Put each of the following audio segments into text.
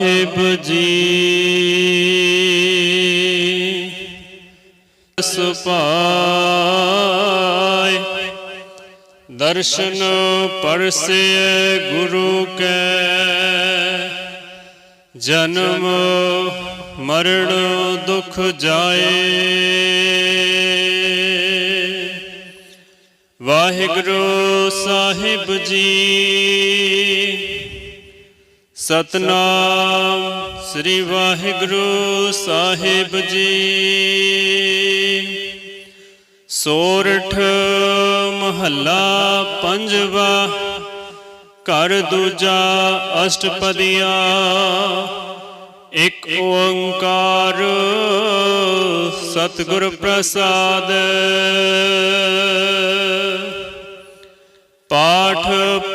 ਸਾਹਿਬ ਜੀ। ਸੁਪਾਇ ਦਰਸ਼ਨ ਪਰਸੇ ਗੁਰੂ ਕੈ। ਜਨਮ ਮਰਨ ਦੁਖ ਜਾਏ। ਵਾਹਿਗੁਰੂ ਸਾਹਿਬ ਜੀ। ਸਤਨਾਮ ਸ੍ਰੀ ਵਾਹਿਗੁਰੂ ਸਾਹਿਬ ਜੀ। ਸੋਰਠ ਮਹੱਲਾ ਪੰਜਵਾ, ਘਰ ਦੂਜਾ ਅਸ਼ਟਪਦੀਆ। ਇੱਕ ਓੰਕਾਰ ਸਤਿਗੁਰ ਪ੍ਰਸਾਦ। ਪਾਠ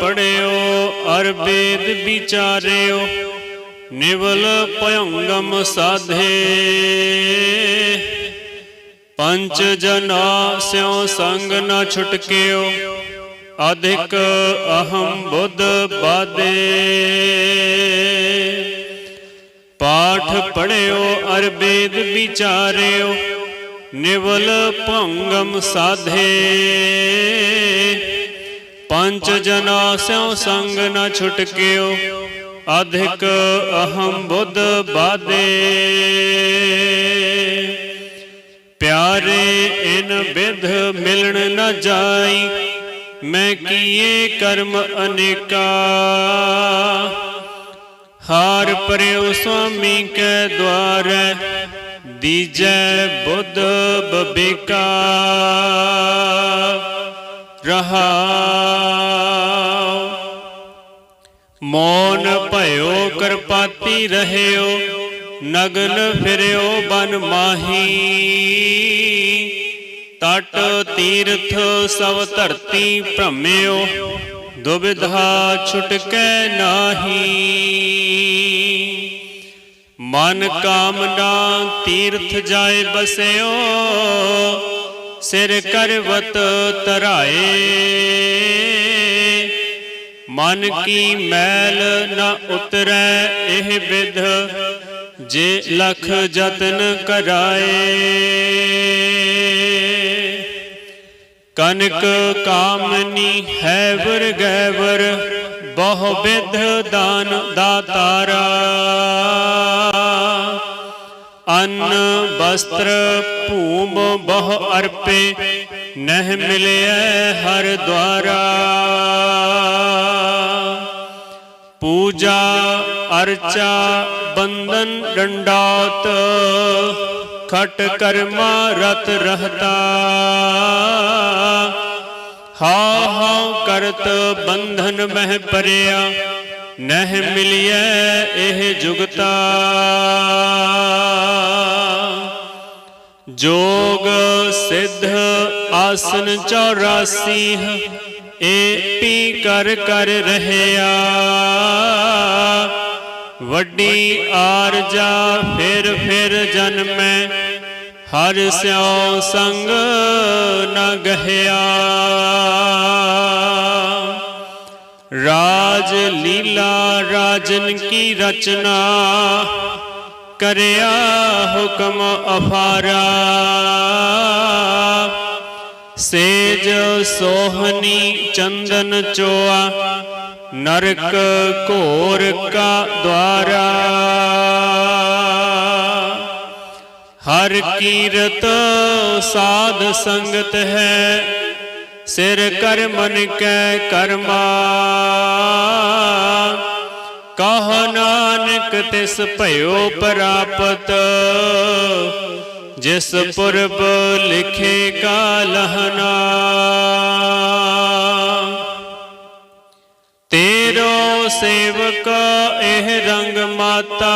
ਪੜਿਓ, ਅਰ ਵੇਦ ਵਿਚਾਰਿਓ, ਨਿਵਲ ਭਯੰਗਮ ਸਾਧੇ। ਪੰਜ ਜਨਾ ਸਿਉ ਸੰਗ ਨ ਛੁਟਕਿਓ, ਅਧਿਕ ਅਹੰ ਬੁੱਧ ਬਾਦੇ। ਪਾਠ ਪੜਿਓ, ਅਰ ਵੇਦ ਵਿਚਾਰਿਓ, ਨਿਵਲ ਭੰਗਮ ਸਾਧੇ। ਪੰਜ ਜਨਾ ਸਿਉ ਸੰਗ ਨ ਛੁਟਕਿਓ, ਅਧਿਕ ਅਹੰ ਬੁੱਧ ਬਾਦੇ ਪਿਆਰੇ ਇਨ ਵਿਧ ਮਿਲਣ ਨ ਜਾਈ, ਮੈਂ ਕੀਏ ਕਰਮ ਅਨੇਕਾ। ਹਾਰ ਪਰਿਓ ਸੁਆਮੀ ਕੈ ਦਵਾਰੈ ਦੀਜੈ ਬੁੱਧ ਬਬੇਕਾ। ਰਹਾਉ ਮੌਨ ਭਇਓ, ਕਰਪਾਤੀ ਰਹਿਓ, ਨਗਨ ਫਿਰਿਓ, ਬਨ ਮਾਹੀ। ਤਟ, ਤੀਰਥ, ਸਭ ਧਰਤੀ ਭ੍ਰਮਿਓ, ਦੁਬਿਧਾ ਛੁਟਕੈ ਨਾਹੀ। ਮਨ ਕਾਮਨਾ ਤੀਰਥ ਜਾਏ ਬਸਿਓ ਸਿਰ ਕਰਵਤ ਤਰਾਏ ਮਨ ਕੀ ਮੈਲ ਨਾ ਉਤਰੈ, ਇਹ ਵਿਧ ਜੇ ਲਖ ਜਤਨ ਕਰਾਏ। ਕਨਕ ਕਾਮਨੀ ਹੈ ਵਰ ਗੈਵਰ, ਬਹੁ ਵਿਧ ਦਾਨ ਦਾਤਾਰਾ। ਅੰਨ ਵਸਤਰ ਭੂਮ ਬਹੁ ਅਰਪੇ, ਨਹਿ ਮਿਲਿਐ ਹਰ ਦੁਆਰਾ। ਪੂਜਾ ਅਰਚਾ ਬੰਧਨ ਡੰਡਾਤ, ਖਟ ਕਰਮਾ ਰਤ ਰਹਤਾ। ਹਾ ਹਾ ਕਰਤ ਬੰਧਨ ਮਹਿ ਪਰਿਆ ਨਹਿ ਮਿਲਿਐ ਇਹ ਜੁਗਤਾ। ਜੋਗ ਸਿੱਧ ਆਸਨ 84 ਏ ਪੀ ਕਰ ਕਰ ਰਹਿਆ। ਵੱਡੀ ਆਰਜਾ ਫਿਰ ਫਿਰ ਜਨਮੈ, ਹਰ ਸਿਉ ਸੰਗ ਨ ਗਹਿਆ। ਰਾਜ ਲੀਲਾ ਰਾਜਨ ਕੀ ਰਚਨਾ? ਕਰਿਆ ਹੁਕਮ ਅਫਾਰਾ ਸੇਜ ਸੋਹਨੀ ਚੰਦਨ ਚੋਆ, ਨਰਕ ਘੋਰ ਕਾ ਦਵਾਰਾ ਹਰ ਕੀਰਤ ਸਾਧ ਸੰਗਤ ਹੈ ਸਿਰ ਕਰ ਮਨ ਕੈ ਕਰਮਾ। ਕਹ ਨਾਨਕ ਤਿਸ ਭਇਓ ਪ੍ਰਾਪਤ। ਜਿਸ ਪੁਰਬ ਲਿਖੇ ਕਾ ਲਹਨਾ ਤੇਰੋ ਸੇਵਕ ਇਹ ਰੰਗ ਮਾਤਾ।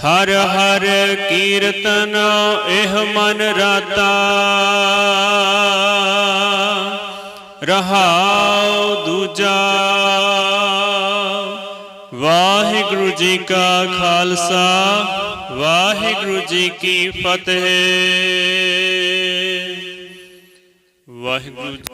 ਹਰ ਹਰ ਕੀਰਤਨ ਇਹ ਮਨ ਰਾਤਾ। ਰਹਾਉ ਦੂਜਾ। ਵਾਹਿਗੁਰੂ ਜੀ ਕਾ ਖਾਲਸਾ, ਵਾਹਿਗੁਰੂ ਜੀ ਕੀ ਫਤਿਹ। ਵਾਹਿਗੁਰੂ ਜੀ